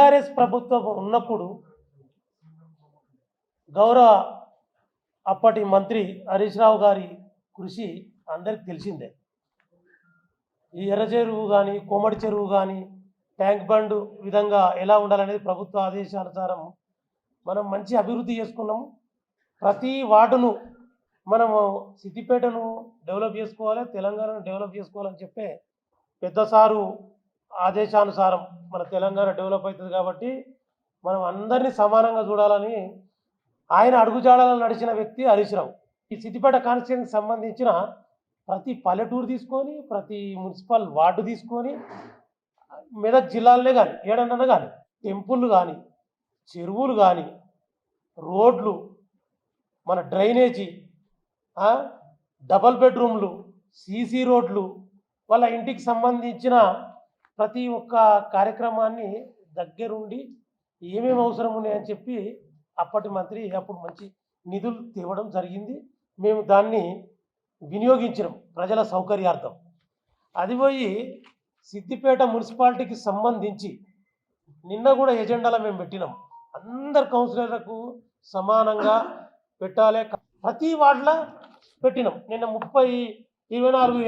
TRS ప్రభుత్వం ఉన్నప్పుడు గౌరవ అప్పటి మంత్రి హరీష్ రావు గారి కృషి అందరికి తెలిసిందే. ఈ ఎర్ర చెరువు కానీ కోమటి చెరువు కానీ ట్యాంక్ బండ్ విధంగా ఎలా ఉండాలనేది ప్రభుత్వ ఆదేశానుసారం మనం మంచి అభివృద్ధి చేసుకున్నాము. ప్రతి వార్డును మనము సిద్దిపేటను డెవలప్ చేసుకోవాలి తెలంగాణను డెవలప్ చేసుకోవాలని చెప్పే పెద్ద సారు ఆదేశానుసారం మన తెలంగాణ డెవలప్ అవుతుంది కాబట్టి మనం అందరినీ సమానంగా చూడాలని ఆయన అడుగుజాడలో నడిచిన వ్యక్తి హరీష్ రావు. ఈ సిద్దిపేట కాన్స్టిట్యూన్సీకి సంబంధించిన ప్రతి పల్లెటూరు తీసుకొని ప్రతి మున్సిపల్ వార్డు తీసుకొని మెదక్ జిల్లాలనే కానీ ఏడన్నా కానీ టెంపుల్ కానీ చెరువులు కానీ రోడ్లు మన డ్రైనేజీ డబల్ బెడ్రూమ్లు సీసీ రోడ్లు వాళ్ళ ఇంటికి సంబంధించిన ప్రతి ఒక్క కార్యక్రమాన్ని దగ్గరుండి ఏమేమి అవసరం ఉన్నాయని చెప్పి అప్పటి మంత్రి అప్పుడు మంచి నిధులు తేవడం జరిగింది. మేము దాన్ని వినియోగించినాం ప్రజల సౌకర్యార్థం. అది పోయి సిద్దిపేట మున్సిపాలిటీకి సంబంధించి నిన్న కూడా ఎజెండాలో మేము పెట్టినాం. అందరు కౌన్సిలర్లకు సమానంగా పెట్టాలి. ప్రతి వార్డులో పెట్టినాం. నిన్న ముప్పై ఇరవై నాలుగు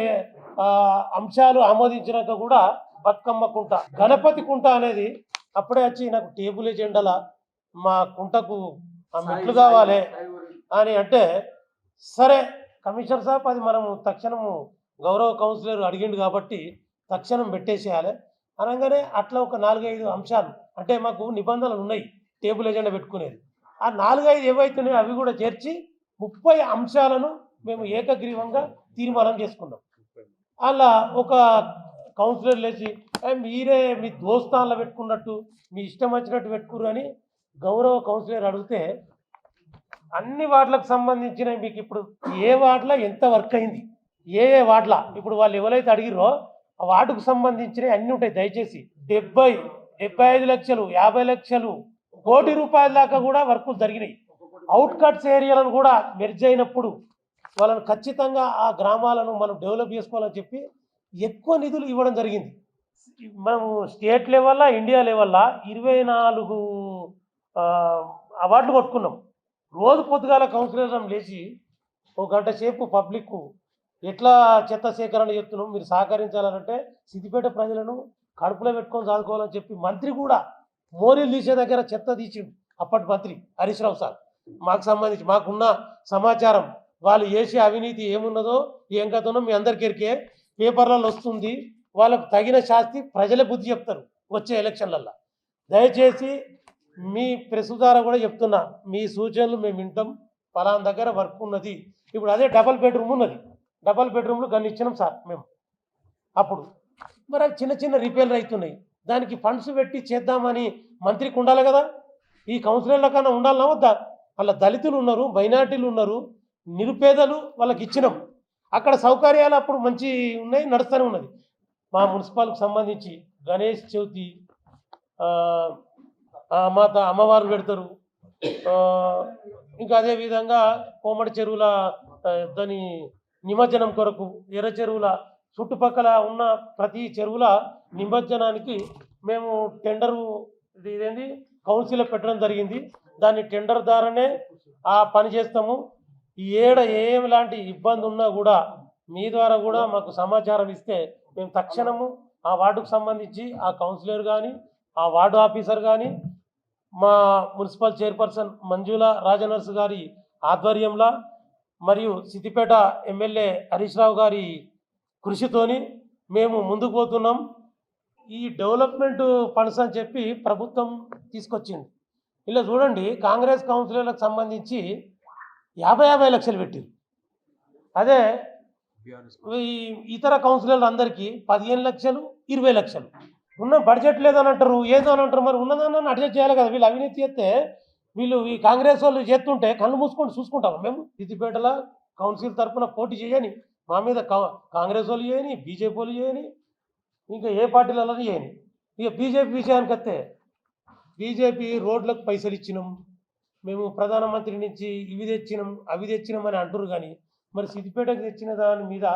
అంశాలు ఆమోదించినాక కూడా బతుకమ్మ కుంట గణపతి కుంట అనేది అప్పుడే వచ్చి నాకు టేబుల్ ఎజెండాల మా కుంటకు ఆ మెట్లు కావాలి అని అంటే సరే కమిషనర్ సాబ్ అది మనము తక్షణము గౌరవ కౌన్సిలర్ అడిగిండు కాబట్టి తక్షణం పెట్టేసేయాలి. అనగానే అట్లా ఒక నాలుగైదు అంశాలు అంటే మాకు నిబంధనలు ఉన్నాయి టేబుల్ ఎజెండా పెట్టుకునేది. ఆ నాలుగైదు ఏవైతున్నాయో అవి కూడా చేర్చి ముప్పై అంశాలను మేము ఏకగ్రీవంగా తీర్మానం చేసుకున్నాం. అలా ఒక కౌన్సిలర్ లేచి మీరే మీ దోస్తాన్లో పెట్టుకున్నట్టు మీ ఇష్టం వచ్చినట్టు పెట్టుకురు అని గౌరవ కౌన్సిలర్ అడిగితే అన్ని వార్డులకు సంబంధించిన మీకు ఇప్పుడు ఏ వార్డులో ఎంత వర్క్ అయింది? ఏ ఏ వార్డుల? ఇప్పుడు వాళ్ళు ఎవరైతే అడిగిరో ఆ వార్డుకు సంబంధించినవి అన్నీ ఉంటాయి. దయచేసి డెబ్బై డెబ్బై ఐదు లక్షలు యాభై లక్షలు కోటి రూపాయల దాకా కూడా వర్కులు జరిగినాయి. అవుట్ కట్స్ ఏరియాలను కూడా మెర్జ్ అయినప్పుడు వాళ్ళను ఖచ్చితంగా ఆ గ్రామాలను మనం డెవలప్ చేసుకోవాలని చెప్పి ఎక్కువ నిధులు ఇవ్వడం జరిగింది. మనము స్టేట్ లెవెల్లా ఇండియా లెవెల్లో ఇరవై నాలుగు అవార్డులు కొట్టుకున్నాం. రోజు పొద్దుగాల కౌన్సిలర్ లేచి ఒక గంట సేపు పబ్లిక్ ఎట్లా చెత్త సేకరణ చెప్తున్నాం మీరు సహకరించాలంటే సిద్దిపేట ప్రజలను కడుపులో పెట్టుకొని చదువుకోవాలని చెప్పి మంత్రి కూడా మోరీలు తీసే దగ్గర చెత్త తీసిండు అప్పటి మంత్రి హరీష్ రావు సార్. మాకు సంబంధించి మాకున్న సమాచారం వాళ్ళు చేసే అవినీతి ఏమున్నదో ఏం కథనో మీ అందరికీ ఎరికే పేపర్లలో వస్తుంది. వాళ్ళకు తగిన శాస్తి ప్రజల బుద్ధి చెప్తారు వచ్చే ఎలక్షన్లల్లో. దయచేసి మీ ప్రెస్ ద్వారా కూడా చెప్తున్నా మీ సూచనలు మేము వింటాం. ఫలాన్ దగ్గర వర్క్ ఉన్నది. ఇప్పుడు అదే డబల్ బెడ్రూమ్ ఉన్నది. డబల్ బెడ్రూమ్లు గన్ ఇచ్చినాం సార్ మేము. అప్పుడు మరి అవి చిన్న చిన్న రిపేర్లు అవుతున్నాయి దానికి ఫండ్స్ పెట్టి చేద్దామని మంత్రికి ఉండాలి కదా. ఈ కౌన్సిలర్ల కన్నా ఉండాలన్నా వద్దా? వాళ్ళ దళితులు ఉన్నారు మైనార్టీలు ఉన్నారు. నిరుపేదలు వాళ్ళకి ఇచ్చినాం. అక్కడ సౌకర్యాలు అప్పుడు మంచి ఉన్నాయి నడుస్తూనే ఉన్నది. మా మున్సిపాల్కి సంబంధించి గణేష్ చవితి ఆ, మాత అమ్మవారు పెడతారు. ఇంకా అదే విధంగా కోమటి చెరువుల దాని నిమజ్జనం కొరకు ఎర్ర చెరువుల చుట్టుపక్కల ఉన్న ప్రతి చెరువుల నిమజ్జనానికి మేము టెండరు ఇది ఇదేంది? కౌన్సిల్ పెట్టడం జరిగింది. దాన్ని టెండర్ ద్వారానే ఆ పని చేస్తాము. ఈ ఏడ ఏం లాంటి ఇబ్బంది ఉన్నా కూడా మీ ద్వారా కూడా మాకు సమాచారం ఇస్తే మేము తక్షణము ఆ వార్డుకు సంబంధించి ఆ కౌన్సిలర్ కానీ ఆ వార్డు ఆఫీసర్ కానీ మా మున్సిపల్ చైర్పర్సన్ మంజుల రాజనర్స్ గారి ఆధ్వర్యంలో మరియు సిద్దిపేట ఎమ్మెల్యే హరీష్ రావు గారి కృషితోని మేము ముందుకు పోతున్నాం. ఈ డెవలప్మెంట్ ఫండ్స్ అని చెప్పి ప్రభుత్వం తీసుకొచ్చింది. ఇలా చూడండి కాంగ్రెస్ కౌన్సిలర్లకు సంబంధించి యాభై యాభై లక్షలు పెట్టింది అదే ఈ ఇతర కౌన్సిలర్లు అందరికీ పదిహేను లక్షలు ఇరవై లక్షలు. ఉన్న బడ్జెట్ లేదని అంటారు ఏదో అని అంటారు మరి ఉన్నదాన్ని అడ్జస్ట్ చేయాలి కదా. వీళ్ళు అవినీతి చేస్తే వీళ్ళు ఈ కాంగ్రెస్ వాళ్ళు చేస్తుంటే కళ్ళు మూసుకొని చూసుకుంటాం. మేము సిద్దిపేటల కౌన్సిల్ తరఫున పోటీ చేయని మా మీద కాంగ్రెస్ వాళ్ళు చేయని బీజేపీ వాళ్ళు చేయని ఇంకా ఏ పార్టీలలో చేయని. ఇక బీజేపీ విషయానికి వస్తే బీజేపీ రోడ్లకు పైసలు ఇచ్చినాం. మేము ప్రధానమంత్రి నుంచి ఇవి తెచ్చినాం అవి తెచ్చినామని అంటారు కానీ మరి సిద్దిపేటకు తెచ్చిన దాని మీద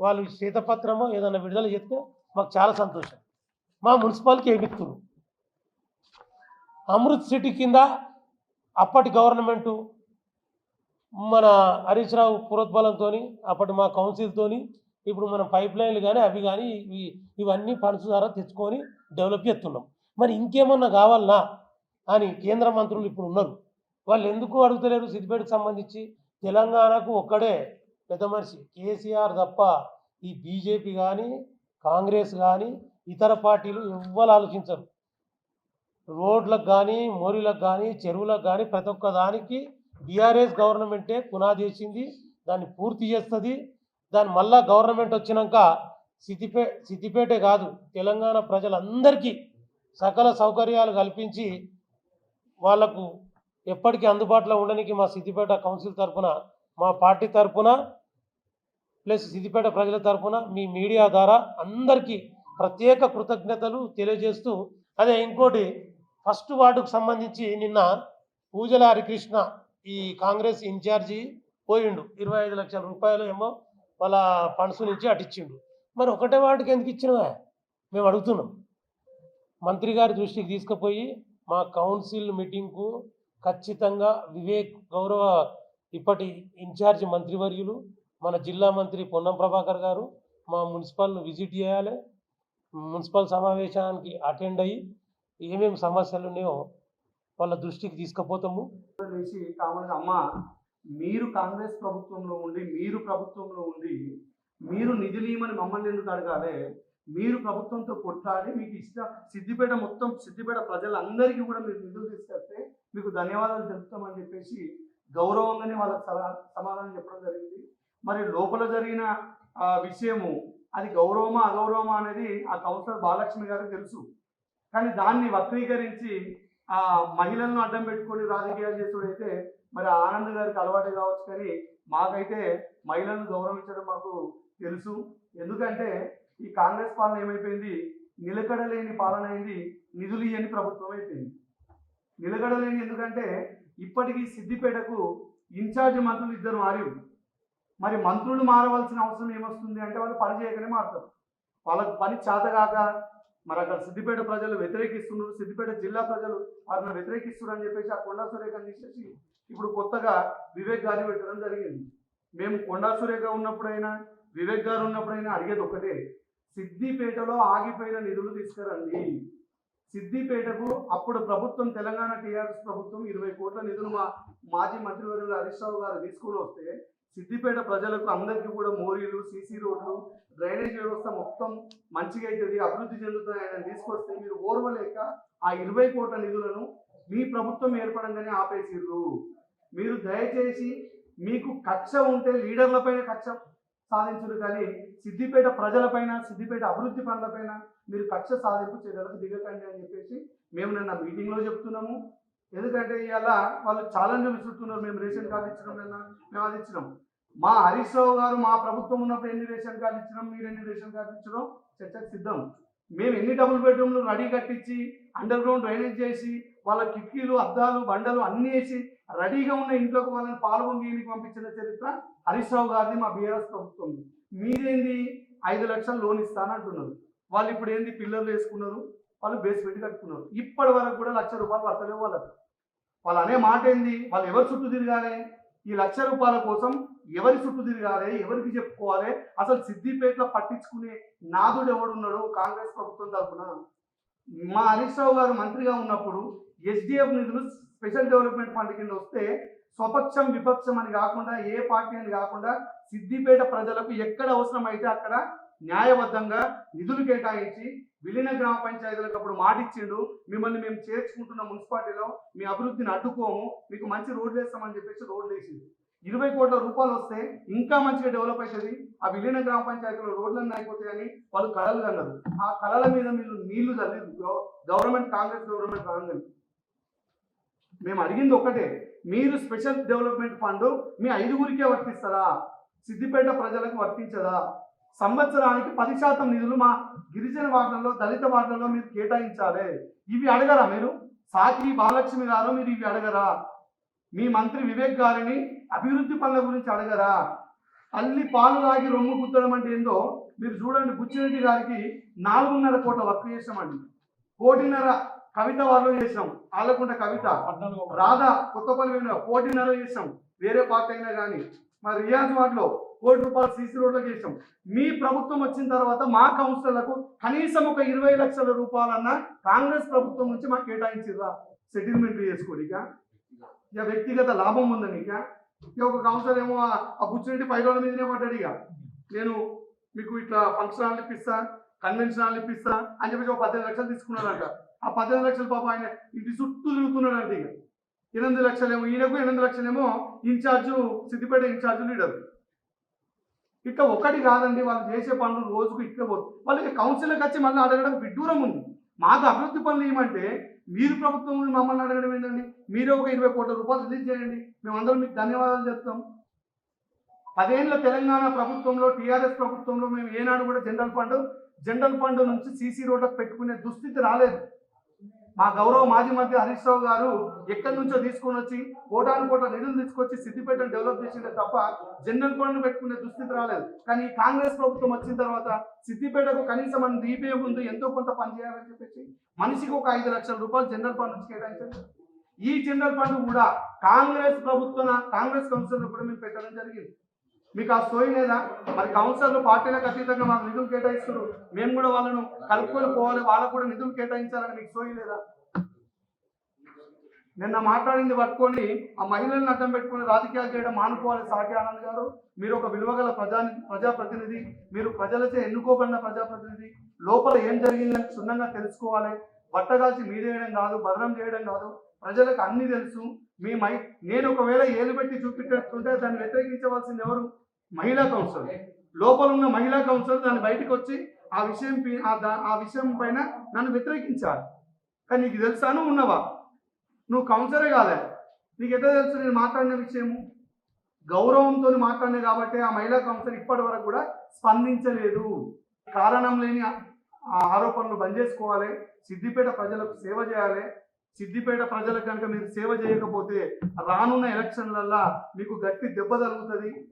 వాళ్ళు శ్వేతపత్రమో ఏదైనా విడుదల చేస్తే మాకు చాలా సంతోషం. మా మున్సిపాలిటీ ఏమిస్తున్నారు అమృత్ సిటీ కింద అప్పటి గవర్నమెంటు మన హరీష్ రావు పురోద్బలంతో అప్పటి మా కౌన్సిల్తోని ఇప్పుడు మనం పైప్ లైన్లు కానీ అవి కానీ ఇవి ఇవన్నీ ఫండ్స్ ద్వారా తెచ్చుకొని డెవలప్ చేస్తున్నాం. మరి ఇంకేమన్నా కావాలనా? అని కేంద్ర మంత్రులు ఇప్పుడు ఉన్నారు. వాళ్ళు ఎందుకు అడుగుతలేరు? సిద్దిపేటకు సంబంధించి. తెలంగాణకు ఒక్కడే పెద్ద మనిషి. కేసీఆర్ తప్ప ఈ బీజేపీ కానీ కాంగ్రెస్ కానీ ఇతర పార్టీలు ఎవ్వరు ఆలోచించరు. రోడ్లకు కానీ మోరీలకు కానీ చెరువులకు కానీ ప్రతి ఒక్క దానికి బీఆర్ఎస్ గవర్నమెంటే పునాది వేసింది. దాన్ని పూర్తి చేస్తుంది. దాని మళ్ళా గవర్నమెంట్ వచ్చినాక సిద్దిపే సిద్దిపేటే కాదు తెలంగాణ ప్రజలందరికీ సకల సౌకర్యాలు కల్పించి వాళ్ళకు ఎప్పటికీ అందుబాటులో ఉండడానికి మా సిద్దిపేట కౌన్సిల్ తరఫున మా పార్టీ తరఫున ప్లస్ సిద్దిపేట ప్రజల తరఫున మీ మీడియా ద్వారా అందరికీ ప్రత్యేక కృతజ్ఞతలు తెలియజేస్తూ అదే ఇంకోటి ఫస్ట్ వార్డుకు సంబంధించి నిన్న పూజల హరికృష్ణ ఈ కాంగ్రెస్ ఇన్ఛార్జి పోయిండు. ఇరవై ఐదు లక్షల రూపాయలు ఏమో వాళ్ళ ఫండ్స్ నుంచి అటిచ్చిండు. మరి ఒకటే వార్డుకి ఎందుకు ఇచ్చినవా? మేము అడుగుతున్నాం. మంత్రి గారి దృష్టికి తీసుకుపోయి మా కౌన్సిల్ మీటింగ్కు ఖచ్చితంగా వివేక్ గౌరవ ఇప్పటి ఇన్ఛార్జ్ మంత్రివర్యులు మన జిల్లా మంత్రి పొన్నం ప్రభాకర్ గారు మా మున్సిపల్ను విజిట్ చేయాలి. మున్సిపల్ సమావేశానికి అటెండ్ అయ్యి ఏమేమి సమస్యలు ఉన్నాయో వాళ్ళ దృష్టికి తీసుకుపోతాము. వేసి కామన్ అమ్మ మీరు కాంగ్రెస్ ప్రభుత్వంలో ఉండి మీరు ప్రభుత్వంలో ఉండి మీరు నిధులు ఇవ్వమని మమ్మల్ని ఎందుకు అడగాలి? మీరు ప్రభుత్వంతో కొట్లాడి మీకు ఇష్ట సిద్దిపేట మొత్తం సిద్దిపేట ప్రజలందరికీ కూడా మీరు నిధులు తీసుకొస్తే మీకు ధన్యవాదాలు తెలుపుతామని చెప్పేసి గౌరవంగానే వాళ్ళకి సలా సమాధానం చెప్పడం జరిగింది. మరి లోపల జరిగిన విషయము అది గౌరవమా అగౌరవమా అనేది ఆ కౌన్సిలర్ బాలక్ష్మి గారికి తెలుసు. కానీ దాన్ని వక్రీకరించి ఆ మహిళలను అడ్డం పెట్టుకొని రాజకీయాలు చేస్తుడైతే మరి ఆనంద్ గారికి అలవాటు కావచ్చు కానీ మాకైతే మహిళలను గౌరవించడం మాకు తెలుసు. ఎందుకంటే ఈ కాంగ్రెస్ పాలన ఏమైపోయింది? నిలకడలేని పాలన అయింది. నిధులు ఇవ్వని ప్రభుత్వం అయిపోయింది. నిలకడలేని ఎందుకంటే ఇప్పటికీ సిద్దిపేటకు ఇన్ఛార్జ్ మంత్రులు ఇద్దరు మారి మరి మంత్రులు మారవలసిన అవసరం ఏమొస్తుంది అంటే వాళ్ళు పని చేయకనే మారుతారు. వాళ్ళకు పని చేతగాక మరి అక్కడ సిద్దిపేట ప్రజలు వ్యతిరేకిస్తున్నారు. సిద్దిపేట జిల్లా ప్రజలు వారిని వ్యతిరేకిస్తున్నారు అని చెప్పేసి ఆ కొండా సురేఖ తీసేసి ఇప్పుడు కొత్తగా వివేక్ గారిని పెట్టడం జరిగింది. మేము కొండా సురేఖ ఉన్నప్పుడైనా వివేక్ గారు ఉన్నప్పుడైనా అడిగేది ఒకటే సిద్దిపేటలో ఆగిపోయిన నిధులు తీసుకురండి. సిద్దిపేటకు అప్పుడు ప్రభుత్వం తెలంగాణ టీఆర్ఎస్ ప్రభుత్వం ఇరవై కోట్ల నిధులు మా మాజీ మంత్రివర్యులు హరీష్ రావు గారు తీసుకుని వస్తే సిద్దిపేట ప్రజలకు అందరికీ కూడా మోరీలు సీసీ రోడ్లు డ్రైనేజ్ వ్యవస్థ మొత్తం మంచిగా అవుతుంది అభివృద్ధి చెందుతుంది తీసుకొస్తే మీరు ఓర్వలేక ఆ ఇరవై కోట్ల నిధులను మీ ప్రభుత్వం ఏర్పడంగానే ఆపేసిర్రు. మీరు దయచేసి మీకు కక్ష ఉంటే లీడర్లపైన కక్ష సాధించరు కానీ సిద్దిపేట ప్రజలపైన సిద్దిపేట అభివృద్ధి పనులపైన మీరు కక్ష సాధింపు చర్యలకు దిగకండి అని చెప్పేసి మేము నిన్న మీటింగ్లో చెప్తున్నాము. ఎందుకంటే ఇవాళ వాళ్ళు ఛాలెంజ్ విసురుతున్నారు. మేము రేషన్ కార్డు ఇచ్చినాం నిన్న మేము అది ఇచ్చినాం. మా హరీష్ రావు గారు మా ప్రభుత్వం ఉన్నప్పుడు ఎన్ని రేషన్ కార్డు ఇచ్చినాం మీరు ఎన్ని రేషన్ కార్డు ఇచ్చినాం చర్చకు సిద్ధం. మేము ఎన్ని డబుల్ బెడ్రూమ్లు రెడీ కట్టించి అండర్ గ్రౌండ్ డ్రైనేజ్ చేసి వాళ్ళ కిటికీలు అద్దాలు బండలు అన్నీ వేసి రెడీగా ఉన్న ఇంట్లోకి వాళ్ళని పాల్గొని పంపించిన చరిత్ర హరీశ్రావు గారిది మా బీఆర్ఎస్ ప్రభుత్వం. మీరేంది ఐదు లక్షలు లోన్ ఇస్తానంటున్నారు. వాళ్ళు ఇప్పుడు ఏంది పిల్లర్లు వేసుకున్నారు వాళ్ళు బేస్మెంట్ కట్టుకున్నారు. ఇప్పటి వరకు కూడా లక్ష రూపాయలు పడతలేవు వాళ్ళకి. వాళ్ళు అనే మాట ఏంది? వాళ్ళు ఎవరి చుట్టూ తిరగాలి? ఈ లక్ష రూపాయల కోసం ఎవరి చుట్టూ తిరగాలి? ఎవరికి చెప్పుకోవాలి? అసలు సిద్దిపేటలో పట్టించుకునే నాదుడు ఎవడున్నాడు కాంగ్రెస్ ప్రభుత్వం తరఫున మా హరీష్ రావు గారు మంత్రిగా ఉన్నప్పుడు ఎస్డిఎఫ్ నిధులు స్పెషల్ డెవలప్మెంట్ ఫండ్ కింద వస్తే స్వపక్షం విపక్షం అని కాకుండా ఏ పార్టీ అని కాకుండా సిద్దిపేట ప్రజలకు ఎక్కడ అవసరమైతే అక్కడ న్యాయబద్ధంగా నిధులు కేటాయించి విలీన గ్రామ పంచాయతీలకు అప్పుడు మాటిచ్చిండు మిమ్మల్ని మేము చేర్చుకుంటున్న మున్సిపాలిటీలో మీ అభివృద్ధిని అడ్డుకోము. మీకు మంచి రోడ్లు వేస్తామని చెప్పేసి రోడ్లు వేసింది ఇరవై కోట్ల రూపాయలు వస్తే ఇంకా మంచిగా డెవలప్ అవుతుంది. ఆ విలీన గ్రామ పంచాయతీలో రోడ్లన్నీ అయిపోతాయని వాళ్ళు కళలు కన్నారు. ఆ కళల మీద మీరు నీళ్ళు చల్లేదు గవర్నమెంట్ కాంగ్రెస్ గవర్నమెంట్ రాగానే మేము అడిగింది ఒకటే మీరు స్పెషల్ డెవలప్మెంట్ ఫండ్ మీ ఐదుగురికే వర్తిస్తారా? సిద్దిపేట ప్రజలకు వర్తించదా? సంవత్సరానికి పది శాతం నిధులు మా గిరిజన వార్డులలో దళిత వార్డులలో మీరు కేటాయించాలి. ఇవి అడగరా మీరు? సాకి బాలక్ష్మి గారు మీరు ఇవి అడగరా? మీ మంత్రి వివేక్ గారిని అభివృద్ధి పనుల గురించి అడగరా? తల్లి పాలు తాగి రొమ్ము కుత్తడం అంటే ఏందో మీరు చూడండి. బుచ్చిరెడ్డి గారికి నాలుగున్నర కోట్ల వర్క్ చేసామండి కోటిన్నర కవిత వాళ్ళు చేసినాం ఆలకుంట కవిత. రాధా కొత్తపల్లి వెళ్ళిన కోటిన్నర చేసాం వేరే పార్టీ అయినా కానీ. మరి రియాజ్ వార్డులో కోటి రూపాయలు సీసీ రోడ్లో చేసాం మీ ప్రభుత్వం వచ్చిన తర్వాత మా కౌన్సిలర్లకు కనీసం ఒక ఇరవై లక్షల రూపాయలన్నా కాంగ్రెస్ ప్రభుత్వం నుంచి మాకు కేటాయించిర్రా? సెటిల్మెంట్ చేసుకోనిక ఇక వ్యక్తిగత లాభం ఉందని ఇక ఇక ఒక కౌన్సిలర్ ఏమో ఆ- కూర్చుంటే బుచ్చిరెడ్డి పైరోల మీదనే పడ్డాడు ఇక. నేను మీకు ఇట్లా ఫంక్షన్ హాల్ ఇప్పిస్తా కన్వెన్షన్ హాల్ ఇప్పిస్తా అని చెప్పేసి ఒక పద్దెనిమిది లక్షలు తీసుకున్నాడంట. ఆ పద్దెనిమిది లక్షలు పాప ఆయన ఇంటి చుట్టూ తిరుగుతున్నాడంట ఇక. ఎనిమిది లక్షలేమో ఈయనకు ఎనిమిది లక్షలేమో ఇన్ఛార్జు సిద్దిపేట ఇన్ఛార్జు లీడర్. ఇట్లా ఒకటి కాదండి వాళ్ళు చేసే పనులు రోజుకు ఇట్లా పోతుంది వాళ్ళకి కౌన్సిల్కి వచ్చి మళ్ళీ అడగడం విడ్డూరం ఉంది. మాకు అభివృద్ధి పనులు ఏమంటే మీరు ప్రభుత్వం మమ్మల్ని అడగడం ఏంటండి? మీరే ఒక ఇరవై కోట్ల రూపాయలు రిలీజ్ చేయండి. మేమందరం మీకు ధన్యవాదాలు చెప్తాం. పదేళ్ళ తెలంగాణ ప్రభుత్వంలో టీఆర్ఎస్ ప్రభుత్వంలో మేము ఏనాడు కూడా జనరల్ ఫండ్ జనరల్ ఫండ్ నుంచి సీసీ రోడ్లకు పెట్టుకునే దుస్థితి రాలేదు. మా గౌరవ మాజీ మంత్రి హరీష్ రావు గారు ఎక్కడి నుంచో తీసుకొని వచ్చి కోటాను కోట్ల నిధులు తీసుకొచ్చి సిద్దిపేటను డెవలప్ చేసిందే తప్ప జనరల్ ఫండ్ పెట్టుకునే దుస్థితి రాలేదు. కానీ కాంగ్రెస్ ప్రభుత్వం వచ్చిన తర్వాత సిద్దిపేటకు కనీసం మనం దీపే ముందు ఎంతో కొంత పని చేయాలని చెప్పేసి మనిషికి ఒక ఐదు లక్షల రూపాయలు జనరల్ ఫండ్ నుంచి కేటాయించారు. ఈ జనరల్ ఫండ్ కూడా కాంగ్రెస్ ప్రభుత్వం కాంగ్రెస్ కౌన్సిల్ కూడా మేము పెట్టడం జరిగింది. మీకు ఆ సోయి లేదా? మరి కౌన్సిలర్లు పార్టీలకు అతీతంగా మాకు నిధులు కేటాయిస్తారు మేము కూడా వాళ్ళను కలుపుకొని పోవాలి వాళ్ళకు కూడా నిధులు కేటాయించాలని మీకు సోయి లేదా? నిన్న మాట్లాడింది పట్టుకొని ఆ మహిళలను అడ్డం పెట్టుకొని రాజకీయాలు చేయడం మానుకోవాలి సాకి ఆనంద్ గారు. మీరు ఒక విలువగల ప్రజా ప్రజాప్రతినిధి మీరు ప్రజలచే ఎన్నుకోబడిన ప్రజాప్రతినిధి. లోపల ఏం జరిగిందని క్షుణ్ణంగా తెలుసుకోవాలి. బట్టగాల్చి మీదేయడం కాదు భద్రం చేయడం కాదు. ప్రజలకు అన్ని తెలుసు. మీ మై నేను ఒకవేళ ఏలు పెట్టి చూపించేస్తుంటే దాన్ని వ్యతిరేకించవలసింది ఎవరు? మహిళా కౌన్సిల్. లోపల ఉన్న మహిళా కౌన్సిల్ దాన్ని బయటకు వచ్చి ఆ విషయం ఆ విషయం పైన నన్ను వ్యతిరేకించాలి కానీ నీకు తెలుసా? నువ్వు ఉన్నవా? నువ్వు కౌన్సిలరే కాదా నీకు ఎట్లా తెలుసు నేను మాట్లాడిన విషయము? గౌరవంతో మాట్లాడినా కాబట్టి ఆ మహిళా కౌన్సిల్ ఇప్పటి వరకు కూడా స్పందించలేదు. కారణం లేని ఆ- ఆరోపణలు బంద్ చేసుకోవాలి. సిద్దిపేట ప్రజలకు సేవ చేయాలి. సిద్దిపేట ప్రజలకు కనుక మీరు సేవ చేయకపోతే రానున్న ఎలక్షన్లల్లో మీకు గట్టి దెబ్బ తగులుతుంది.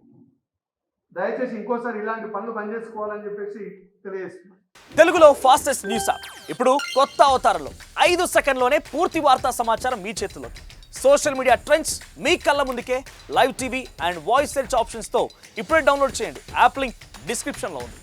దయచేసి ఇంకోసారి ఇలాంటి పనులు బంద్ చేసుకోవాలని చెప్పేసి తెలియజేస్తున్నాను. తెలుగులో ఫాస్టెస్ట్ న్యూస్ యాప్ ఇప్పుడు కొత్త అవతారంలో ఐదు సెకండ్లోనే పూర్తి వార్తా సమాచారం మీ చేతిలో సోషల్ మీడియా ట్రెండ్స్ మీ కళ్ళ ముందుకే live TV and voice search ఆప్షన్స్తో ఇప్పుడే డౌన్లోడ్ చేయండి. యాప్ లింక్ డిస్క్రిప్షన్లో ఉంది.